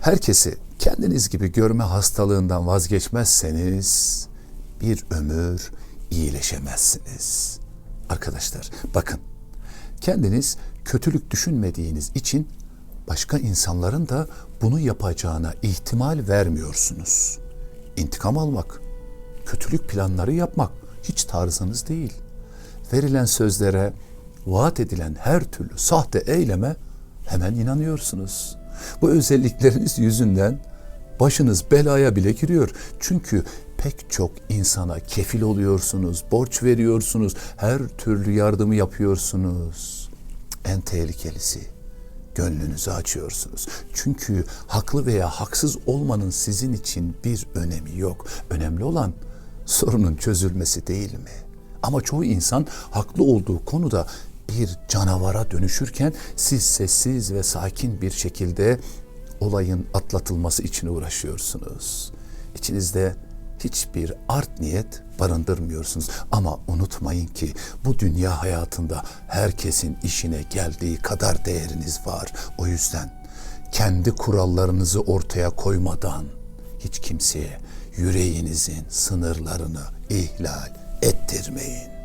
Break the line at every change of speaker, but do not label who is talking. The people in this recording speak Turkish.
herkesi kendiniz gibi görme hastalığından vazgeçmezseniz bir ömür iyileşemezsiniz. Arkadaşlar bakın kendiniz kötülük düşünmediğiniz için başka insanların da bunu yapacağına ihtimal vermiyorsunuz. İntikam almak, kötülük planları yapmak hiç tarzınız değil. Verilen sözlere, vaat edilen her türlü sahte eyleme hemen inanıyorsunuz. Bu özellikleriniz yüzünden başınız belaya bile giriyor. Çünkü pek çok insana kefil oluyorsunuz, borç veriyorsunuz, her türlü yardımı yapıyorsunuz. En tehlikelisi gönlünüzü açıyorsunuz. Çünkü haklı veya haksız olmanın sizin için bir önemi yok. Önemli olan sorunun çözülmesi değil mi? Ama çoğu insan haklı olduğu konuda bir canavara dönüşürken siz sessiz ve sakin bir şekilde olayın atlatılması için uğraşıyorsunuz. İçinizde hiçbir art niyet barındırmıyorsunuz. Ama unutmayın ki bu dünya hayatında herkesin işine geldiği kadar değeriniz var. O yüzden kendi kurallarınızı ortaya koymadan hiç kimseye yüreğinizin sınırlarını ihlal ettirmeyin.